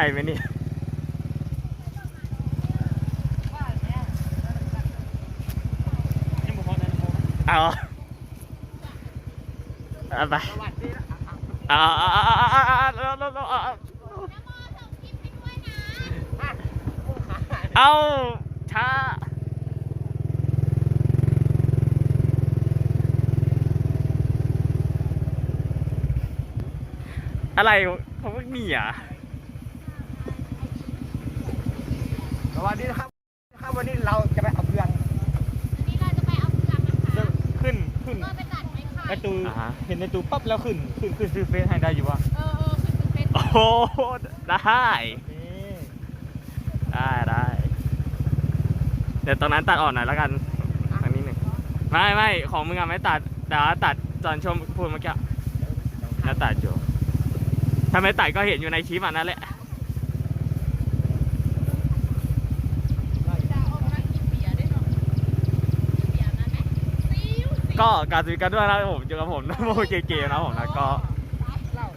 ได้ไหมนี่เอาเอ่าไปเอาเอาเอาเอาเอาเอาช้าอะไรผมก็มีอะ วัสดีนะครับครับวันนี้เราจะไปเอาเพื่อนอันนี้เราจะไปเอาเผือกนะคะขึ้นขึ้นเพื่อไปตัดไม้ไผ่ในตูอ่าฮะ เห็นในตูปั๊บแล้วขึ้นขึ้นขึ้นซื้อเฟซให้ได้อยู่วะเออเออขึ้นเป็นเฟซโอ้โหได้ นี่ได้ได้เดี๋ยวตรงนั้นตัดออกหน่อยแล้วกันอันนี้หนึ่งไม่ไม่ของมึงอะไม่ตัดแต่ว่าตัดตอนชมพูดเมื่อกี้แล้วตัดอยู่ถ้าไม่ตัดก็เห็นอยู่ในคลิปอันนั้นแหละจะเอามานั่งกินเบียร์ด้วยเนาะกินเบียร์นั้นไหมซิ ก็การซื้อกันด้วยนะครับผมอยู่กับผมนะโมเกเกนะครับผมนะก็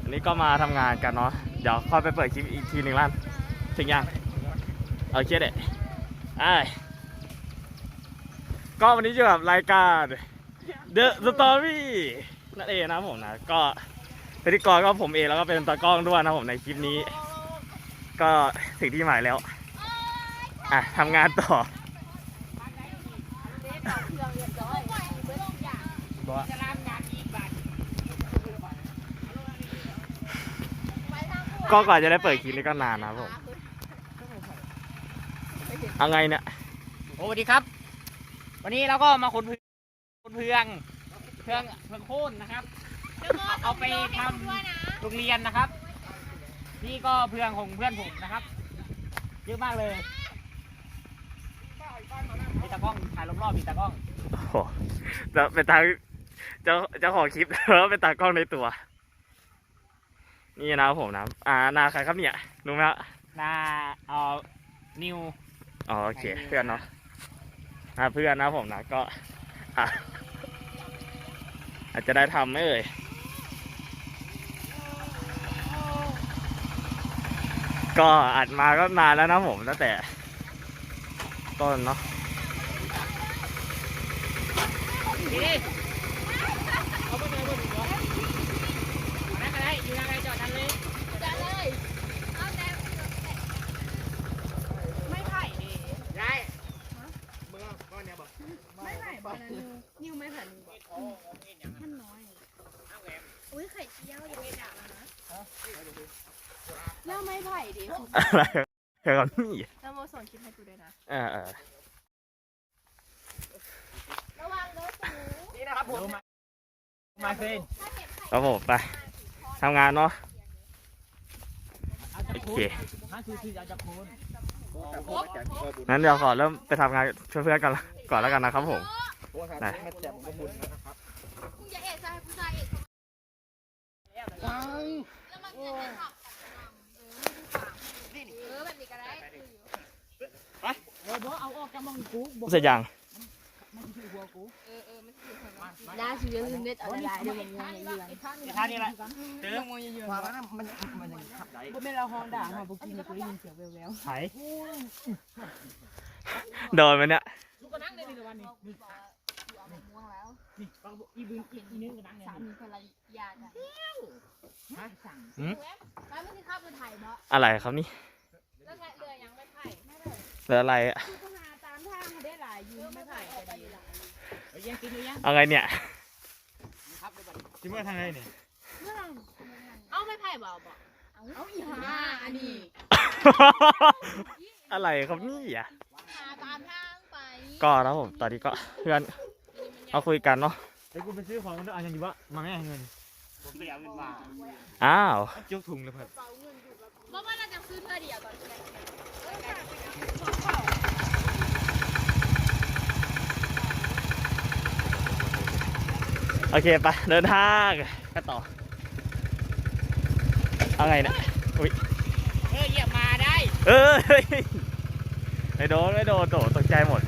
อันนี้ก็มาทำงานกันเนาะเดี๋ยวค่อยไปเปิดคลิปอีกทีหนึ่งล้านถึงยังโอเคเด็ดไอ้ก็วันนี้อยู่กับรายการ The Story นั่นเองนะครับผมนะก็พิธีกรก็ผมเองแล้วก็เป็นตากล้องด้วยนะครับผมในคลิปนี้ ก็ถึงที่หมายแล้ว อะทำงานต่อ บอกว่าก็ก่อนจะได้เปิดคลิปนี้ก็นานนะครับผมเอาไงเนี่ยโอ้สวัสดีครับ วันนี้เราก็มาคนเพื่องคนเพื่องเพื่องเพื่องโค่นนะครับ เอาไปทำด้วยนะโรงเรียนนะครับ นี่ก็เพื่องของเพื่อนผมนะครับเยอะมากเลยมีตากล้องถ่ายรอบๆมีตากล้องโอ้โหจะเป็นทาง เจ้าเจ้าของคลิปแล้วเป็นตากล้องในตัว นี่นะครับผมนะอ่านาใครครับเนี่ยรู้ไหมฮะนาเอ่อนิว อ๋อโอเคเพื่อนเนาะอ่าเพื่อนนะครับผมนะก็อะอาจจะได้ทำไหมเอ่ยก็อัดมาก็นานแล้วนะผมตั้งแต่ ต้นเนาะนี่เอา ไม่ไผ่บอลนะนิวนิวไม่ไผ่นิวบอกมันน้อยอุ้ยไข่เจียวยังไม่ด่านะเล่าไม่ไผ่ดิอะไรเฮ้ก่นี่แล้วโมส่งคลิปให้กูด้วยนะอ่ระวังรถสูนี่นะครับผม มาเซนครับผมไปทำงานเนาะอาจจะโอโคนเคนั่นคือคืออาจจะโคนงั้นเดี๋ยวขอเริ่มไปทำงานช่วยเพื่อนกันละก่อนแล้วกันนะครับผมนะมึงอย่าเอะใจผู้ชายเกูล่าสุดยังเน็ดอะไรได้เลยมันี่ยู่อ้ท่านี่แหละเจอวามันมันมันยังขับได้บ่แมเราฮองด่ามาบ่กินกูได้ยินเสียงแววๆไผโดนมันเนี่ยลูกกระนั่งได้ในวันนี้างอีบึงอีนึงกระนั่งเนี่ยสามีภรรยส่งแล้มันที่ข้าวไปถ่อะไรครับนี่แลือาอะไรอะ ยยังกินอยู่ยังเอาไงเนี่ยครับได้บัดจิเมื่อทางไหนเนี่ยเอ้าไม่ไผ่เบาบอกเอาอีห่าอันนี้อะไรครับนี่อะหาตามทางไปก็นะผมตอนนี้ก็เพื่อนเอาคุยกันเนาะเดี๋ยวกูไปซื้อของกันด้วยอะยังอยู่วะมาไม่ให้เงินผมไปเอาเงินมาอ้าวยกถุงเลยเพื่อนเพราะว่าเราจะซื้อเธอเดียวตอน โอเคไปเดินทางกัต่อ เอาไงนะอุ้ยเอออย่ามาได้ เออไอโดนไอโดนโตตกใจหมด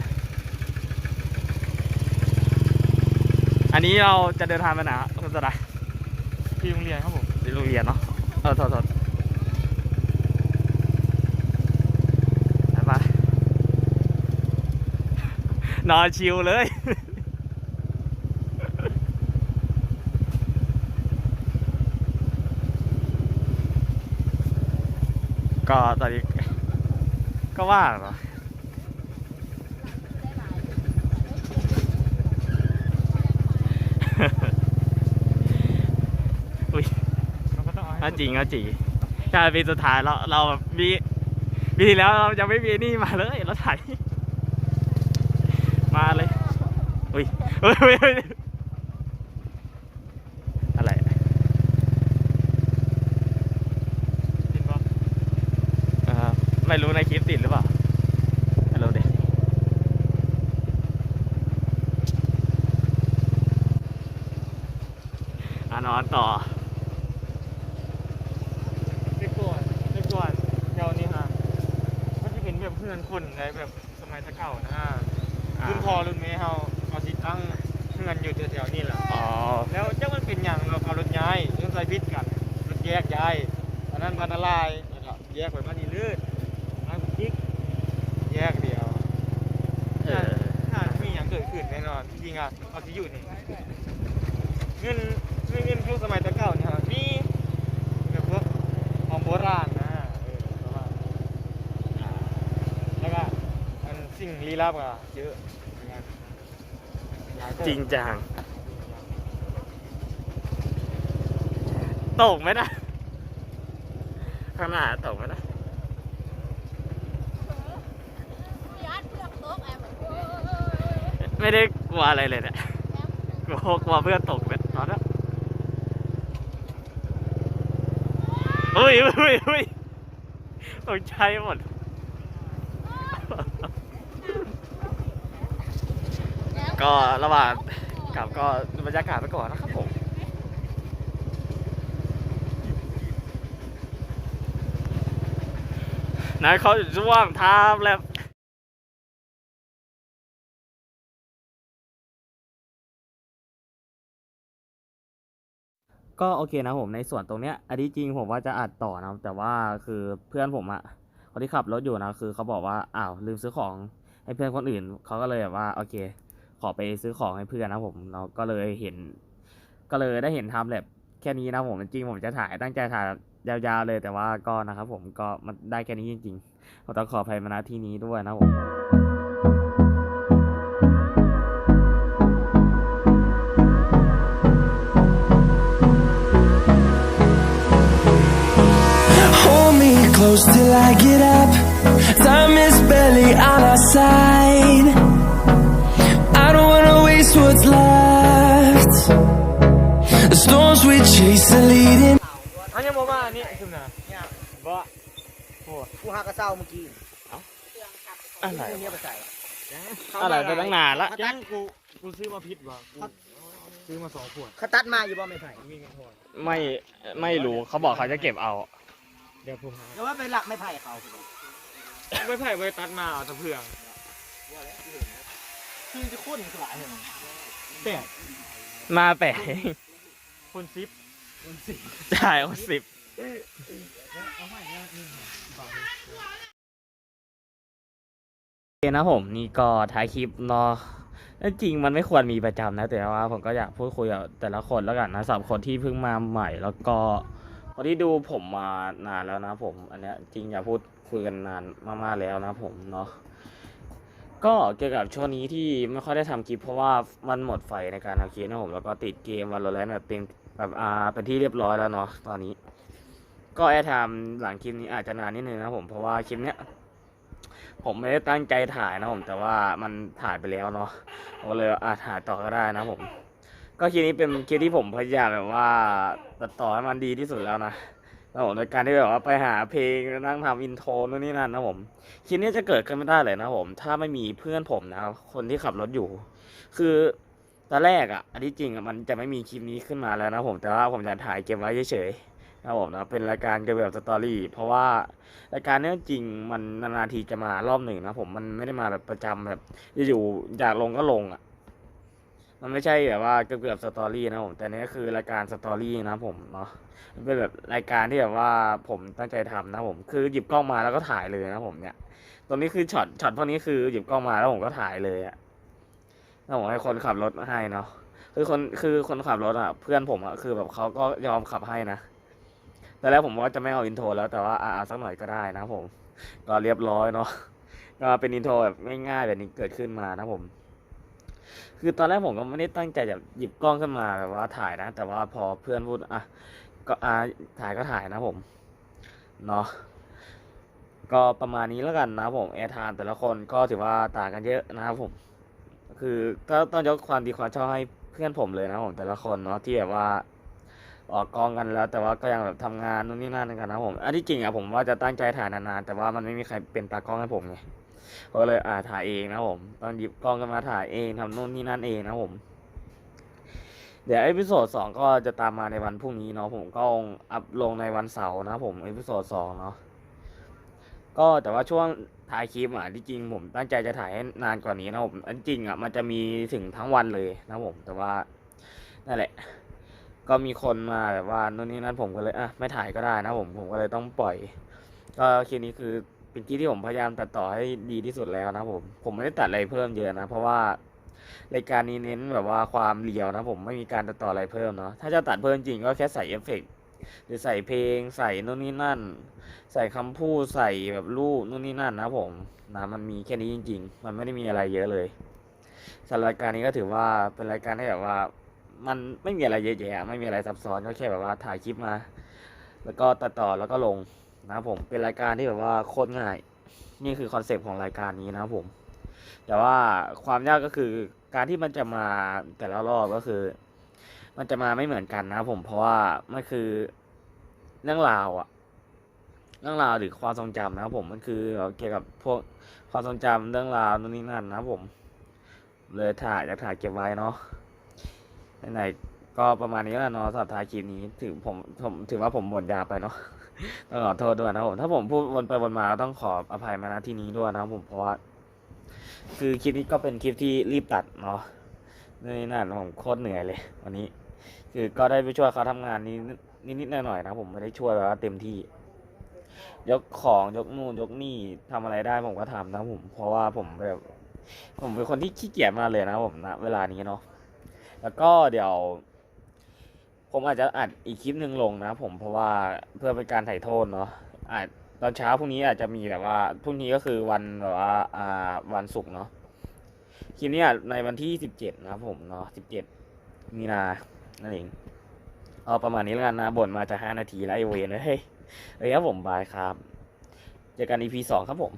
อันนี้เราจะเดินทางไปไหนคุณสดาที่โรงเรียนครับผมที่โรงเรียนเนาะเออถอดถอดนอนชิวเลย ก็ตอนนี้ก็ว่างเหรออุ้ยเราก็ต้องเอาให้เอาจริงเอาจริงใช่ปีสุดท้ายเราเราแบบมีปีที่แล้วเรายังไม่มีนี่มาเลยเราถ่ายมาเลยอุ้ยเฮ้ยเฮ้ยเฮ้ยอะไร ติดบ่ เอ่อ ไม่รู้ในคลิปติดหรือเปล่าไม่รู้ดิอะนอนต่อเด็กก่อนเด็กก่อนเดี๋ยวนี้ฮะมันจะเป็นแบบเพื่อนคนในแบบสมัยแตะเก่านะฮะอ่ารุ่นพ่อรุ่นแม่เฮาเขาสิตั้งเพื่อนอยู่แถวๆนี่แหละอ๋อแล้วเจ้ามันเป็นอย่างเราเอารถย้ายเรื่องใส่พิษกันรถแยกย้ายอันนั้นพันธลายแล้วก็แยกไปบ้านนีลืดบ้านกิ๊ก แยกเดียวเออถ้ามีอย่างเกิดขึ้นแน่นอนจริงๆอะเอาที่อยู่นี่เงินเงินเงินพวกสมัยแตะเก่าเนี่ยครับมีแบบพวกของโบราณนะเออประมาณอ่าแล้วก็มันสิ่งลี้ลับอะเยอะเหมือนกันหลายเติบจริงจังตกไหมนะข้างหน้าตกไหมนะ ยัดเพื่อกโต๊ะแอม ไม่ได้กลัวอะไรเลยเนี่ยกลัวกลัวเพื่อนตกเป็นตอนนั้นอุ้ยอุ้ยอุ้ยตกใจหมดก็ระหว่างกลับก็บรรยากาศไปก่อนนะครับผมนายเขาร่วมทามแล้ว ก็โอเคนะผมในส่วนตรงเนี้ยอันนี้จริงผมว่าจะอัดต่อนะแต่ว่าคือเพื่อนผมอะคนที่ขับรถอยู่นะคือเขาบอกว่าอ้าวลืมซื้อของให้เพื่อนคนอื่นเขาก็เลยแบบว่าโอเค ขอไปซื้อของให้เพื่อนนะผมเราก็เลยเห็น ก็เลยได้เห็นทำแบบแค่นี้นะผมจริงผมจะถ่ายตั้งใจถ่ายยาวๆเลยแต่ว่าก็นะครับผมก็มันได้แค่นี้จริงๆผมต้องขออภัยมาณที่นี้ด้วยนะผม close till I get up. Time is barely on our side. I don't wanna waste what's left. The storms we chase are leading. อันยังบอกว่านี่คือนะบ่กูหากระเซ้าเมื่อกี้อะไรเนี้ยไปใส่อะไรไปตั้งนานละยังกูกูซื้อมาพิษว่ะกูซื้อมาสองขวดเขาตัดมาอยู่บ่ไม่ไผ่มีเงินพอไม่ไม่รู้เขาบอกเขาจะเก็บเอา เดี๋ยวผมหาแล้วว่าไปหลักไม่ไผ่เขาไม่ไผ่ไว้ตัดมาเอาแตะเพื่องคือจะโคตรหลายเลยแต่มาแปะคนซิปจ่ายเอาสิบโอเคนะผมนี่ก็ท้ายคลิปเนาะจริงมันไม่ควรมีประจำนะ แต่ว่าผมก็อยากพูดคุยกับแต่ละคนแล้วกันนะสำหรับคนที่เพิ่งมาใหม่แล้วก็ คนที่ดูผมมานานแล้วนะผม อันเนี้ยจริงอย่าพูดคุยกันนานมากๆแล้วนะผมเนาะก็เกี่ยวกับช่วงนี้ที่ไม่ค่อยได้ทำคลิปเพราะว่ามันหมดไฟในการทำคลิปนะผม แล้วก็ติดเกมวันละแล้วแบบเต็มแบบอ่าเป็นที่เรียบร้อยแล้วเนาะตอนนี้ ก็แอร์ไทม์หลังคลิปนี้อาจจะนานนิดนึงนะผมเพราะว่าคลิปเนี้ยผมไม่ได้ตั้งใจถ่ายนะผม แต่ว่ามันถ่ายไปแล้วเนาะก็เลยอาถ่ายต่อก็ได้นะผม ก็คลิปนี้เป็นคลิปที่ผมพยายามแบบว่าตัดต่อให้มันดีที่สุดแล้วนะแล้วผมในการที่แบบว่าไปหาเพลงนั่งทำอินโทรนู่นนี่นั่นนะผมคลิปนี้จะเกิดขึ้นไม่ได้เลยนะผม ถ้าไม่มีเพื่อนผมนะคนที่ขับรถอยู่ คือตอนแรกอะอันที่จริงอะมันจะไม่มีคลิปนี้ขึ้นมาแล้วนะผมแต่ว่าผมจะถ่ายเก็บไว้เฉยๆนะผมนะเป็นรายการเกี่ยวกับสตอรี่เพราะว่ารายการเนี้ยจริงมันนานๆทีจะมารอบหนึ่งนะผมมันไม่ได้มาแบบประจำแบบอยู่อยากลงก็ลงอะ มันไม่ใช่แบบว่าเกือบๆสตอรี่นะผม แต่นี้คือรายการสตอรี่นะผมเนาะเป็นแบบรายการที่แบบว่าผมตั้งใจทำนะผม คือหยิบกล้องมาแล้วก็ถ่ายเลยนะผมเนี่ยตรงนี้คือช็อตช็อตพวกนี้คือหยิบกล้องมาแล้วผมก็ถ่ายเลยอะแล้วผมให้คนขับรถให้เนาะคือคนคือคนขับรถอะ เพื่อนผมอะคือแบบเขาก็ยอมขับให้นะแต่แล้วผมว่าจะไม่เอาอินโทรแล้วแต่ว่าอ่าสักหน่อยก็ได้นะผม ก็เรียบร้อยเนาะก็เป็นอินโทรแบบง่ายๆแบบนี้เกิดขึ้นมานะผม คือตอนแรกผมก็ไม่ได้ตั้งใจจะหยิบกล้องขึ้นมาแบบว่าถ่ายนะ แต่ว่าพอเพื่อนพูดอะก็อ่าถ่ายก็ถ่ายนะผมเนาะก็ประมาณนี้แล้วกันนะผมแอร์ทานแต่ละคนก็ถือว่าต่างกันเยอะนะครับผม คือก็ต้องยกความดีความชอบให้เพื่อนผมเลยนะผมแต่ละคนเนาะที่แบบว่า ออกกองกันแล้ว แต่ว่าก็ยังแบบทำงานนู่นนี่นั่นกันนะผมอันที่จริงอะผมว่าจะตั้งใจถ่ายนานๆแต่ว่ามันไม่มีใครเป็นตากล้องให้ผมไงก็เลยอ่าถ่ายเองนะผมต้องหยิบกล้องกันมาถ่ายเองทำนู่นนี่นั่นเองนะผมเดี๋ยวเอพิโซดสองก็จะตามมาในวันพรุ่งนี้เนาะผมก็อัพลงในวันเสาร์นะผมเอพิโซดสองเนาะก็แต่ว่าช่วงถ่ายคลิปอะที่จริงผมตั้งใจจะถ่ายให้นานกว่านี้นะผมอันจริงอะมันจะมีถึงทั้งวันเลยนะผมแต่ว่านั่นแหละ ก็มีคนมาแบบว่านู่นนี่นั่นผมก็เลยอะไม่ถ่ายก็ได้นะผมผมก็เลยต้องปล่อยก็คลิปนี้คือเป็นคลิปที่ผมพยายามตัดต่อให้ดีที่สุดแล้วนะผมผมไม่ได้ตัดอะไรเพิ่มเยอะนะ เพราะว่ารายการนี้เน้นแบบว่าความเรียวนะผมไม่มีการตัดต่ออะไรเพิ่มเนาะถ้าจะตัดเพิ่มจริงก็แค่ใส่เอฟเฟกต์หรือใส่เพลงใส่นู่นนี่นั่น ใส่คำพูดใส่แบบรูปนู่นนี่นั่นนะผมนะมันมีแค่นี้จริง ๆ มันไม่ได้มีอะไรเยอะเลยสำหรับรายการนี้ก็ถือว่าเป็นรายการที่แบบว่า มันไม่มีอะไรเยอะแยะไม่มีอะไรซับซ้อนก็แค่แบบว่าถ่ายคลิปมา แล้วก็ตัดต่อแล้วก็ลงนะผมเป็นรายการที่แบบว่าโคตรง่าย นี่คือคอนเซปต์ของรายการนี้นะผม แต่ว่าความยากก็คือการที่มันจะมาแต่ละรอบก็คือ มันจะมาไม่เหมือนกันนะผมเพราะว่ามันคือเรื่องราวอะเรื่องราวหรือความทรงจำนะครับผมมันคือเกี่ยวกับพวกความทรงจำเรื่องราวนู่นนี่นั่นนะครับผม เลยถ่ายจะถ่ายเก็บไว้เนาะ ไหนก็ประมาณนี้แล้วเนาะสำหรับท้ายคลิปนี้ถือผมผมถือว่าผมบ่นยาไปเนาะต้องขอโทษด้วยนะครับผมถ้าผมพูดวนไปวนมาต้องขออภัยมาณที่นี้ด้วยนะครับผมเพราะว่าคือคลิปนี้ก็เป็นคลิปที่รีบตัดเนาะนี่นั่นผมโคตรเหนื่อยเลย วันนี้ คือก็ได้ไปช่วยเขาทำงานนี้นิดๆหน่อยๆนะผมไม่ได้ช่วยแบบว่าเต็มที่ ยกของยกนู่นยกนี่ทำอะไรได้ผมก็ทำนะผม เพราะว่าผมแบบ ผมเป็นคนที่ขี้เกียจมากเลยนะผมนะเวลานี้เนาะ แล้วก็เดี๋ยว ผมอาจจะอัดอีกคลิปหนึ่งลงนะผมเพราะว่าเพื่อเป็นการถ่ายโทษเนาะอาจตอนเช้าพรุ่งนี้อาจจะมีแบบว่าพรุ่งนี้ก็คือวันแบบว่าอ่าวันศุกร์เนาะคลิปนี้ในวันที่สิบเจ็ดนะผมเนาะสิบเจ็ดมีนานั่นเองเอาประมาณนี้แล้วกันนะบ่นมาจะห้านาทีแล้วไอเวนเฮ้ยเฮ้ยครับผมบายครับ เจอกัน EP สองครับผม